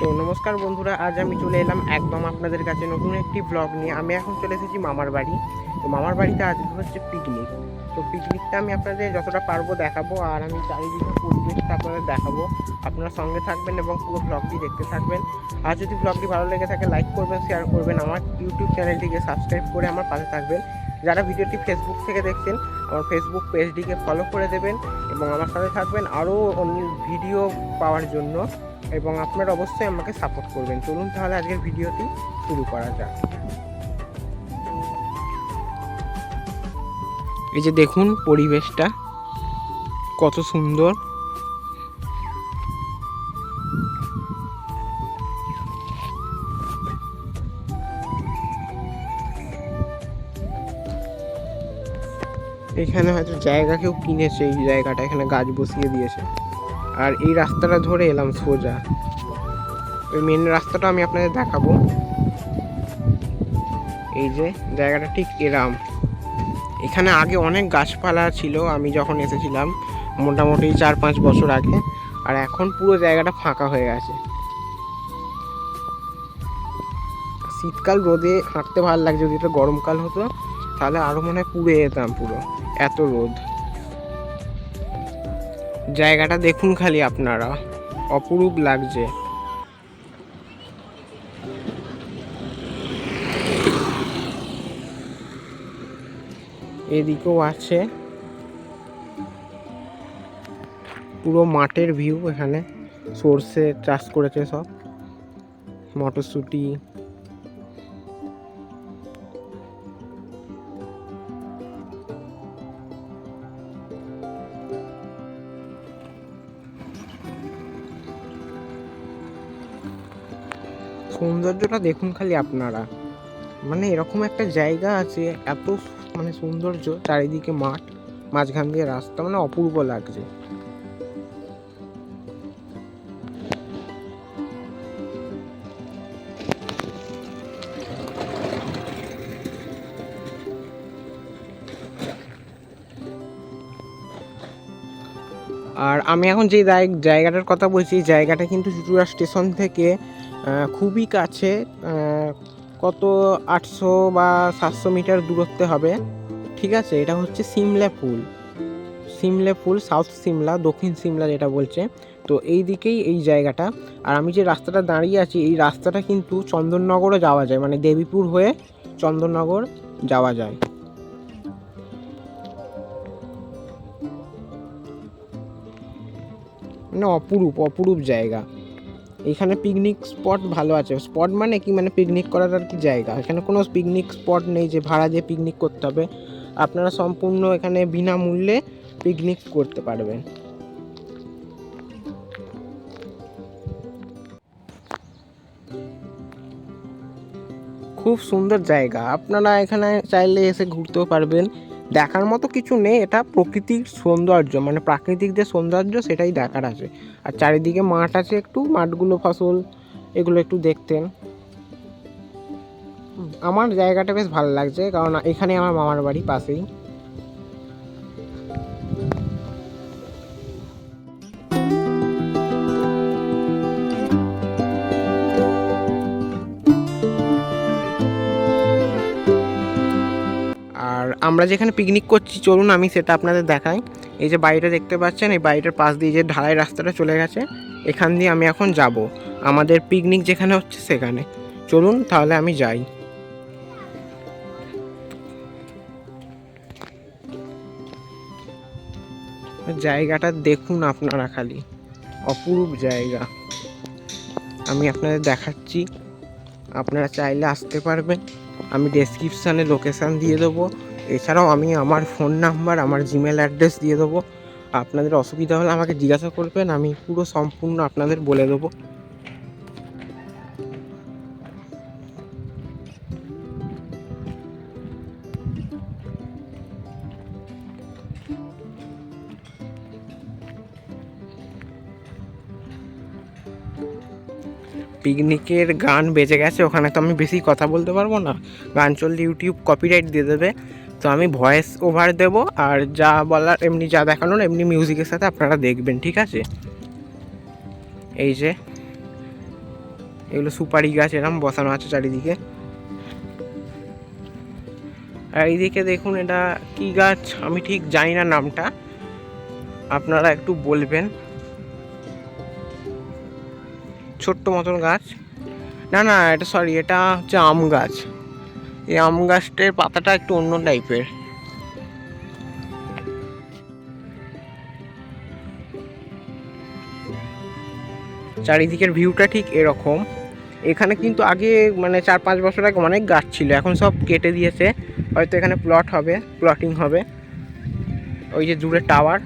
তো নমস্কার বন্ধুরা, আজ আমি চলে এলাম একদম আপনাদের কাছে নতুন একটি ব্লগ নিয়ে। আমি এখন চলে এসেছি মামার বাড়ি। তো মামার বাড়িতে আজকে হচ্ছে পিকনিক তো পিকনিকটা আমি আপনাদের যতটা পারব দেখাবো, আর আমি চারিদিকে পরিবেশটা আপনাদের দেখাবো। আপনারা সঙ্গে থাকবেন এবং পুরো ব্লগটি দেখতে থাকবেন। আর যদি ব্লগটি ভালো লেগে থাকে লাইক করবেন শেয়ার করবেন, আমার ইউটিউব চ্যানেলটিকে সাবস্ক্রাইব করে আমার পাশে থাকবেন। যারা ভিডিওটি ফেসবুক থেকে দেখছেন, আমার ফেসবুক পেজটিকে ফলো করে দেবেন এবং আমার সাথে থাকবেন আরও ভিডিও পাওয়ার জন্য। এবং আপনারা অবশ্যই আমাকে সাপোর্ট করবেন। চলুন তাহলে আজকের ভিডিওটি শুরু করা যাক। এই যে দেখুন পরিবেশটা, কত সুন্দর। এখানে হয়তো জায়গা কেউ কিনেছে, এই জায়গাটা, এখানে গাছ বসিয়ে দিয়েছে। আর এই রাস্তাটা ধরে এলাম সোজা। ওই মেন রাস্তাটা আমি আপনাদের দেখাবো। এই যে জায়গাটা ঠিক এরাম। এখানে আগে অনেক গাছপালা ছিল, আমি যখন এসেছিলাম মোটামুটি চার পাঁচ বছর আগে, আর এখন পুরো জায়গাটা ফাঁকা হয়ে গেছে। শীতকাল রোদে হাঁটতে ভালো লাগে যদি এটা গরমকাল হতো, তাহলে আরও মনে হয় পুড়ে যেতাম পুরো, এত রোদ। জায়গাটা দেখুন খালি আপনারা। অপরূপ লাগছে। এদিকেও আছে। পুরো মাঠের ভিউ এখানে। সর্ষে চাষ করেছে সব। মটরশুঁটি। সৌন্দর্যটা দেখুন খালি আপনারা। মানে এরকম একটা জায়গা আছে, এত মানে সৌন্দর্য, চারিদিকে মাঠ, মাঝখান দিয়ে রাস্তা মানে অপূর্ব লাগছে। আর আমি এখন যে জায়- জায়গাটার কথা বলছি, জায়গাটা কিন্তু চুচুড়া স্টেশন থেকে খুবই কাছে কত আটশো বা সাতশো মিটার দূরত্বে হবে। ঠিক আছে, এটা হচ্ছে সিমলা ফুল সিমলা ফুল সাউথ সিমলা, দক্ষিণ সিমলা যেটা বলছে। তো এই দিকেই এই জায়গাটা। আর আমি যে রাস্তাটা দাঁড়িয়ে আছি, এই রাস্তাটা কিন্তু চন্দননগরও যাওয়া যায়। মানে দেবীপুর হয়ে চন্দননগর যাওয়া যায়। মানে অপরূপ অপরূপ জায়গা। এখানে পিকনিক স্পট ভালো আছে। স্পট মানে কি? মানে পিকনিক করার আর কি জায়গা। এখানে কোনো পিকনিক স্পট নেই যে ভাড়া দিয়ে পিকনিক করতে হবে। আপনারা সম্পূর্ণ এখানে বিনামূল্যে পিকনিক করতে পারবেন। খুব সুন্দর জায়গা। আপনারা এখানে চাইলে এসে ঘুরতেও পারবেন। দেখার মতো কিছু নেই, এটা প্রকৃতির সৌন্দর্য মানে প্রাকৃতিক যে সৌন্দর্য সেটাই দেখার আছে। আর চারিদিকে মাঠ আছে একটু, মাঠগুলো ফসল, এগুলো একটু দেখতেন। আমার জায়গাটা বেশ ভালো লাগছে, কারণ এখানে আমার মামার বাড়ি পাশেই। আমরা যেখানে পিকনিক করছি, চলুন আমি সেটা আপনাদের দেখাই। এই যে বাড়িটা দেখতে পাচ্ছেন, এই বাড়িটার পাশ দিয়ে যে ঢালাই রাস্তাটা চলে গেছে, এখান দিয়ে আমি এখন যাব। আমাদের পিকনিক যেখানে হচ্ছে সেখানে। চলুন তাহলে আমি যাই। জায়গাটা দেখুন আপনারা খালি। অপরূপ জায়গা। আমি আপনাদের দেখাচ্ছি। আপনারা চাইলে আসতে পারবেন। আমি ডেসক্রিপশানে লোকেশান দিয়ে দেবো। এছাড়াও আমি আমার ফোন নাম্বার, আমার জিমেল অ্যাড্রেস দিয়ে দেবো। আপনাদের অসুবিধা হলে আমাকে জিজ্ঞাসা করবেন, আমি পুরো সম্পূর্ণ আপনাদের বলে দেবো। পিকনিকের গান বেজে গেছে, ওখানে তো আমি বেশি কথা বলতে পারব না। গান চললে ইউটিউব কপিরাইট দিয়ে দেবে। তো আমি ভয়েস ওভার দেব, আর যা বলার, এমনি যা দেখানোর, এমনি মিউজিকের সাথে আপনারা দেখবেন, ঠিক আছে? এই যে, এগুলো সুপারি গাছ, এরম বসানো আছে চারিদিকে। আর এইদিকে দেখুন এটা কি গাছ, আমি ঠিক জানি না নামটা। আপনারা একটু বলবেন। ছোট্ট মতন গাছ। না না, এটা সরি এটা হচ্ছে আম গাছ। এই আম গাছটার পাতাটা একটু অন্য টাইপের চারিদিকের ভিউটা ঠিক এরকম। এখানে কিন্তু আগে মানে চার পাঁচ বছর আগে অনেক গাছ ছিল, এখন সব কেটে দিয়েছে। হয়তো এখানে প্লট হবে প্লটিং হবে। ওই যে দূরে টাওয়ার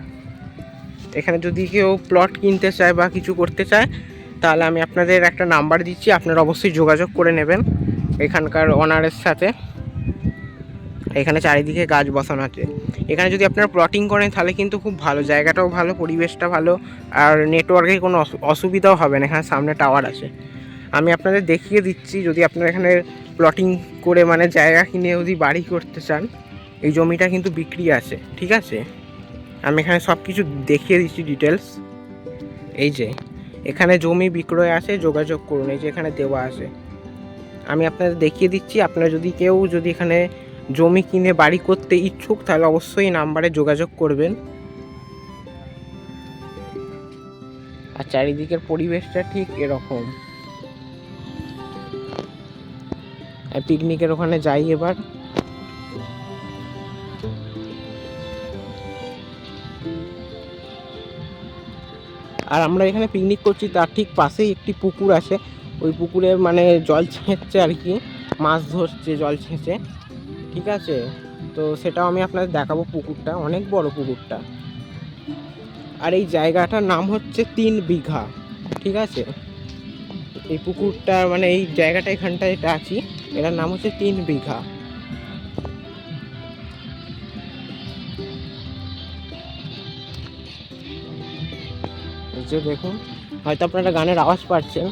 এখানে যদি কেউ প্লট কিনতে চায় বা কিছু করতে চায়, তাহলে আমি আপনাদের একটা নাম্বার দিচ্ছি, আপনারা অবশ্যই যোগাযোগ করে নেবেন। এখানকার ওনারের সাথে। এখানে চারিদিকে গাছ বসানো আছে। এখানে যদি আপনারা প্লটিং করেন, তাহলে কিন্তু খুব ভালো, জায়গাটাও ভালো, পরিবেশটা ভালো, আর নেটওয়ার্কের কোনো অসু- অসুবিধাও হবে না। এখানে সামনে টাওয়ার আছে। আমি আপনাদের দেখিয়ে দিচ্ছি, যদি আপনারা এখানে প্লটিং করে মানে জায়গা কিনে যদি বাড়ি করতে চান, এই জমিটা কিন্তু বিক্রি আছে, ঠিক আছে? আমি এখানে সব কিছু দেখিয়ে দিচ্ছি ডিটেলস এই যে, এখানে জমি বিক্রয় আছে, যোগাযোগ করুন। এই যে এখানে দেওয়া আছে। আমি আপনাদের দেখিয়ে দিচ্ছি। আপনারা যদি কেউ যদি এখানে জমি কিনে বাড়ি করতে ইচ্ছুক, তাহলে অবশ্যই নাম্বারে যোগাযোগ করবেন। আর চারিদিকের পরিবেশটা ঠিক এরকম। পিকনিকের ওখানে যাই এবার। আর আমরা এখানে পিকনিক করছি, তার ঠিক পাশেই একটি পুকুর আছে। ওই পুকুরে মানে জল ছেঁচছে আর কি, মাছ ধরছে, জল ছেঁচে। ঠিক আছে? তো সেটাও আমি আপনাদের দেখাবো পুকুরটা, অনেক বড় পুকুরটা। আর এই জায়গাটার নাম হচ্ছে তিন বিঘা। ঠিক আছে? এই পুকুরটা মানে এই জায়গাটা এখানটা এটা আছি, এটার নাম হচ্ছে তিন বিঘা। যে দেখুন, হয়তো আপনারা গানের আওয়াজ পাচ্ছেন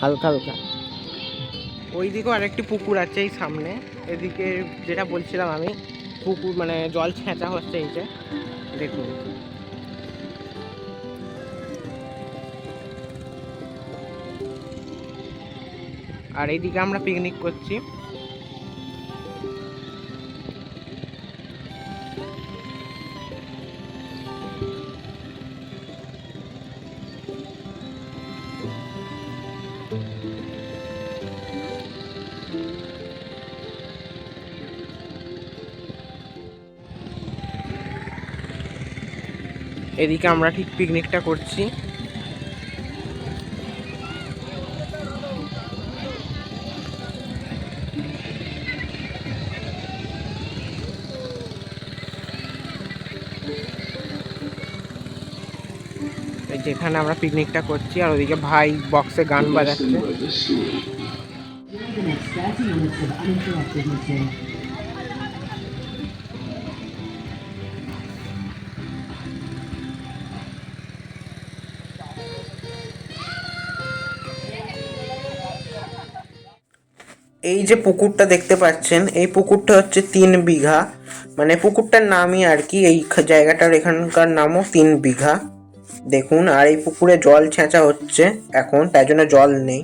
হালকা হালকা। ওই দিকেও আরেকটি পুকুর আছে এই সামনে। এদিকে যেটা বলছিলাম আমি, পুকুর মানে জল ছেঁচা হচ্ছে এই যে। দেখুন। আর এইদিকে আমরা পিকনিক করছি। এদিকে আমরা ঠিক পিকনিকটা করছি। যেখানে আমরা পিকনিকটা করছি আর ওদিকে ভাই বক্সে গান বাজাচ্ছে। এই যে পুকুরটা দেখতে পাচ্ছেন, এই পুকুরটা হচ্ছে তিন বিঘা। মানে পুকুরটার নামই আর কি, এই জায়গাটার এখানকার নামও তিন বিঘা। দেখুন, আর এই পুকুরে জল ছেঁচা হচ্ছে এখন, তাই জন্য জল নেই।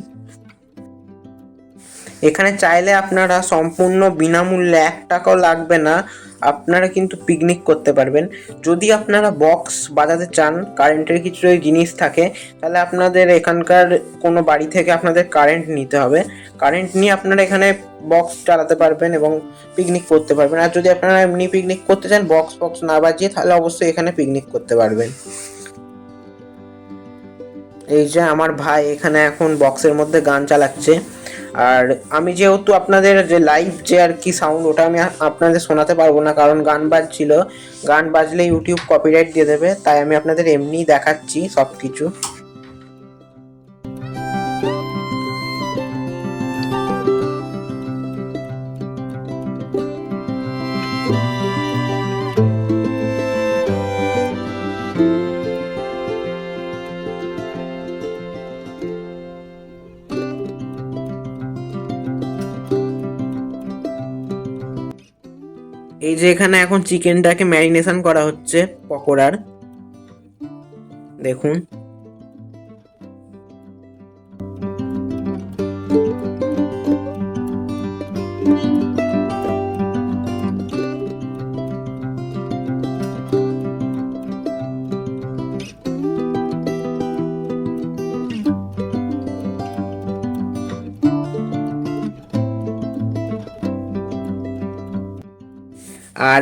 এখানে চাইলে আপনারা সম্পূর্ণ বিনামূল্যে এক টাকাও লাগবে না। আপনারা কিন্তু পিকনিক করতে পারবেন। যদি আপনারা বক্স বাজাতে চান কারেন্টের কিছু জিনিস থাকে, তাহলে আপনাদের এখানকার কোনো বাড়ি থেকে আপনাদের কারেন্ট নিতে হবে। কারেন্ট নিয়ে আপনারা এখানে বক্স চালাতে পারবেন এবং পিকনিক করতে পারবেন। আর যদি আপনারা এমনি পিকনিক করতে চান বক্স বক্স না বাজিয়ে, তাহলে অবশ্যই এখানে পিকনিক করতে পারবেন। এই যে আমার ভাই এখানে এখন বক্সের মধ্যে গান চালাচ্ছে। আর আমি যেহেতু আপনাদের যে লাইভ যে আর কি সাউন্ড ওটা আমি আপনাদের শোনাতে পারব না, কারণ গান বাজছিল। গান বাজলে ইউটিউব কপিরাইট দিয়ে দেবে, তাই আমি আপনাদের এমনি দেখাচ্ছি সব কিছু এই যে এখানে এখন চিকেনটাকে ম্যারিনেশন করা হচ্ছে পকোড়ার। দেখুন।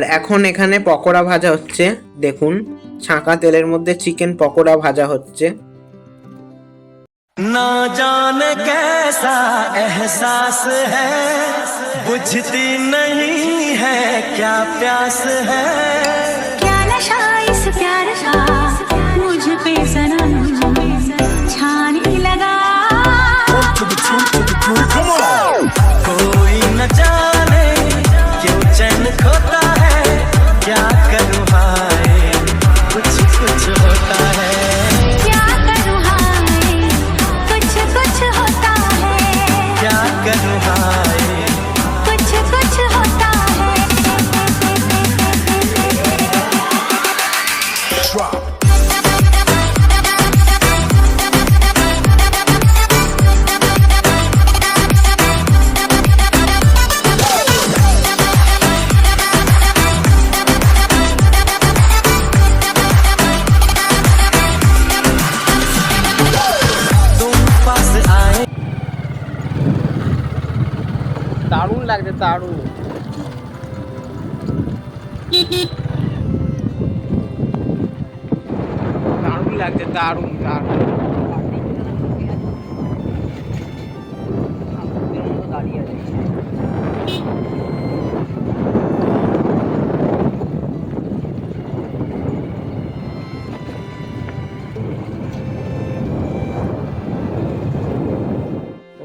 আর এখন এখানে পকোড়া ভাজা হচ্ছে দেখুন ছাঁকা তেলের মধ্যে চিকেন পকোড়া ভাজা হচ্ছে ना जाने कैसा एहसास है बुझती नहीं है क्या प्यास है क्या नशा इस प्यार का मुझ पे सनम छाने लगा कोई न जाने লাগছে, দারুণ দারুণ।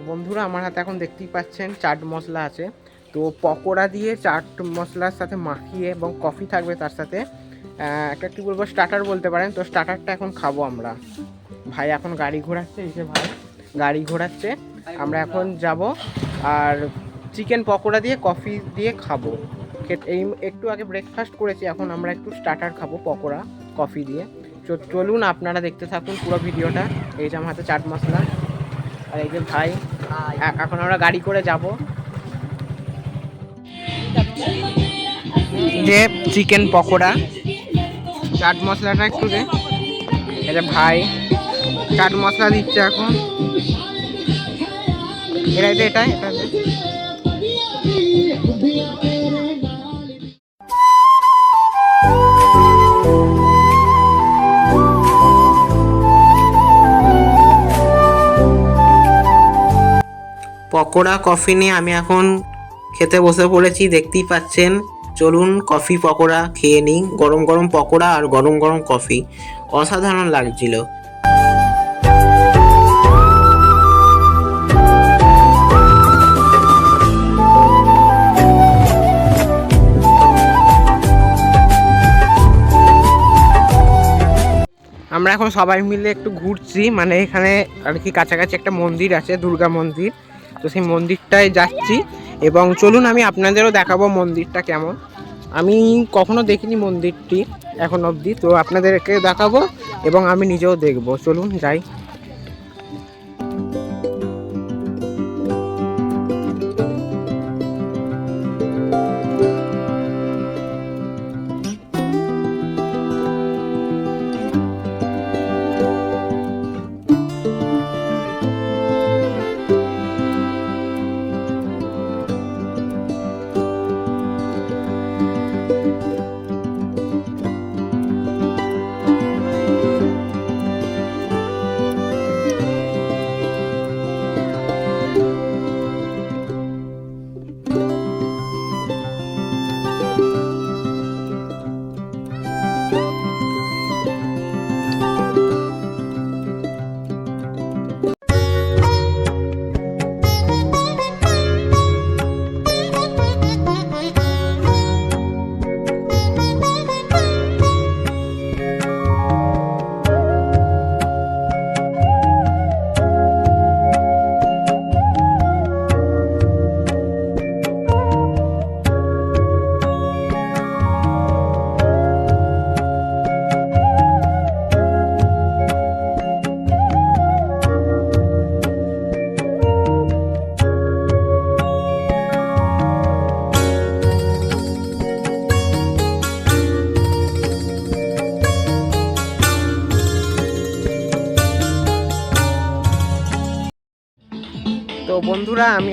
বন্ধুরা, আমার হাতে এখন দেখতেই পাচ্ছেন চাট মশলা আছে। তো পকোড়া দিয়ে চাট মশলার সাথে মাখিয়ে এবং কফি থাকবে তার সাথে। একটা কি বলব স্টার্টার বলতে পারেন। তো স্টার্টারটা এখন খাব আমরা। ভাই এখন গাড়ি ঘোরাচ্ছে, এই যে ভাই, গাড়ি ঘোরাচ্ছে। আমরা এখন যাব আর চিকেন পকোড়া দিয়ে কফি দিয়ে খাব। এই একটু আগে ব্রেকফাস্ট করেছি, এখন আমরা একটু স্টার্টার খাব পকোড়া কফি দিয়ে। চলুন আপনারা দেখতে থাকুন পুরো ভিডিওটা। এই যে আমার হাতে চাট মশলা। আর এই যে ভাই এখন আমরা গাড়ি করে যাব। যে চিকেন পকোড়া চাট মশলাটা একটু দে। এটা ভাই চাট মশলা দিচ্ছে এখন। এটাই দে এটাই এটা পকোড়া কফি নিয়ে আমি এখন খেতে বসে পড়েছি, দেখতেই পাচ্ছেন। চলুন কফি, পকোড়া খেয়ে নিই। গরম গরম পকোড়া আর গরম গরম কফি। অসাধারণ লাগছিল। আমরা এখন সবাই মিলে একটু ঘুরছি। মানে এখানে আর কি কাছাকাছি একটা মন্দির আছে, দুর্গা মন্দির। তো সেই মন্দিরটায় যাচ্ছি। এবং চলুন আমি আপনাদেরও দেখাবো মন্দিরটা কেমন। আমি কখনো দেখিনি মন্দিরটি এখন অবধি, তো আপনাদেরকে দেখাবো এবং আমি নিজেও দেখব। চলুন যাই।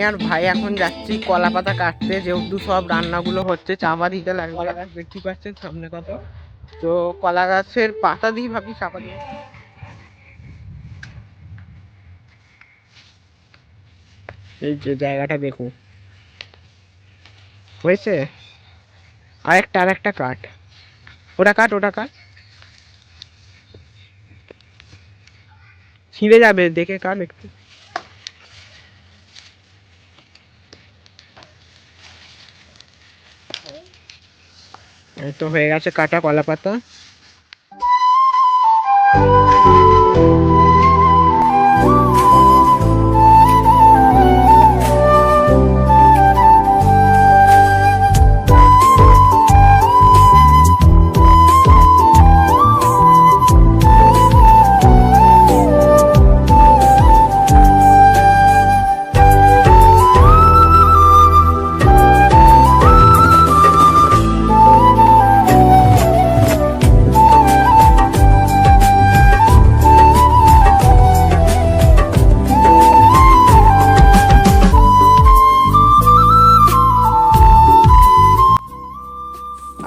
আর ভাই এখন যাচ্ছি কলা পাতা কাটতে যেহেতু সব রান্নাগুলো হচ্ছে চাপা দিতে লাগবে। কলা গাছ দেখতে পাচ্ছেন সামনে কত? তো কলা গাছের পাতা দিয়ে ভাবি চাপা দিয়ে এই যে জায়গাটা দেখুন। হয়েছে? আরেকটা আরেকটা কাট। ওটা কাট ওটা কাট। ছিঁড়ে যাবে দেখে কাট একটু। তো হয়ে গেছে কাটা কলা পাতা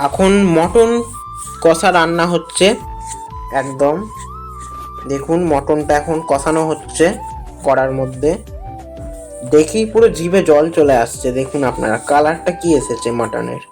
এখন মটন কষা রান্না হচ্ছে। একদম। দেখুন, মটনটা এখন কষানো হচ্ছে কড়ার মধ্যে। দেখি পুরো জিভে জল চলে আসছে। দেখুন আপনারা, কালারটা কি এসেছে মটনের?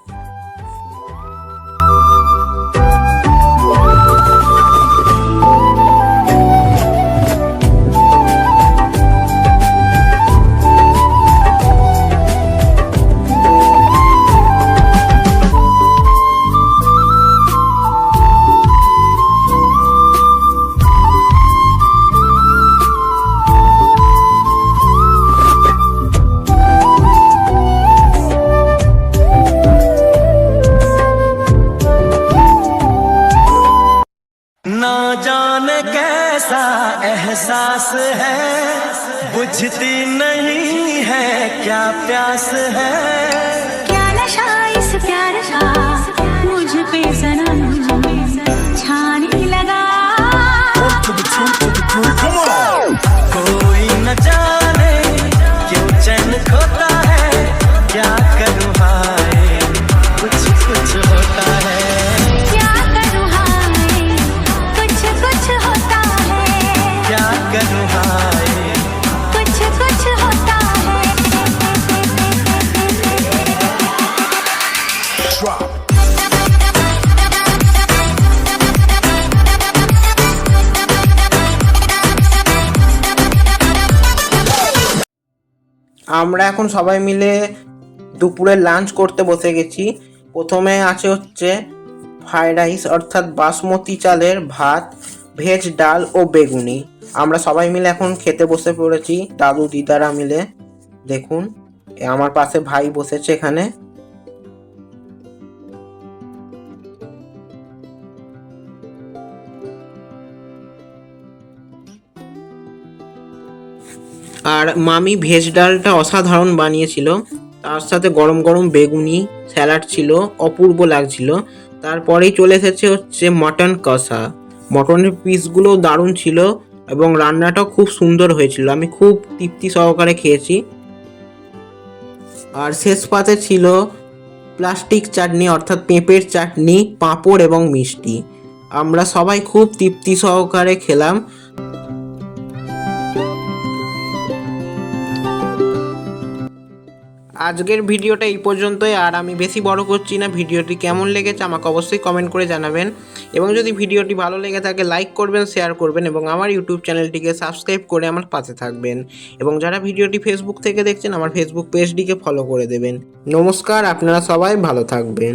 আমরা এখন সবাই মিলে দুপুরে লাঞ্চ করতে বসে গেছি। প্রথমে আছে হচ্ছে ফ্রাইড রাইস অর্থাৎ বাসমতি চালের ভাত ভেজ ডাল ও বেগুনি। আমরা সবাই মিলে এখন খেতে বসে পড়েছি, দাদু, দিদারা মিলে। দেখুন, আমার পাশে ভাই বসেছে এখানে। আর মামি ভেজ ডালটা অসাধারণ বানিয়েছিল। তার সাথে গরম গরম বেগুনি, স্যালাড ছিল, অপূর্ব লাগছিল। তারপরেই চলে এসেছে হচ্ছে মটন কষা। মটনের পিসগুলো দারুণ ছিল এবং রান্নাটাও খুব সুন্দর হয়েছিল। আমি খুব তৃপ্তি সহকারে খেয়েছি। আর শেষ পাতে ছিল প্লাস্টিক চাটনি, অর্থাৎ পেঁপের চাটনি, পাঁপড় এবং মিষ্টি। আমরা সবাই খুব তৃপ্তি সহকারে খেলাম। আজকের ভিডিওটা এই পর্যন্তই, আর আমি বেশি বড় করছি না। ভিডিওটি কেমন লেগেছে আমাকে অবশ্যই কমেন্ট করে জানাবেন। এবং যদি ভিডিওটি ভালো লেগে থাকে লাইক করবেন শেয়ার করবেন, এবং আমার ইউটিউব চ্যানেলটিকে সাবস্ক্রাইব করে আমার পাশে থাকবেন। এবং যারা ভিডিওটি ফেসবুক থেকে দেখছেন, আমার ফেসবুক পেজটিকে ফলো করে দেবেন। নমস্কার, আপনারা সবাই ভালো থাকবেন।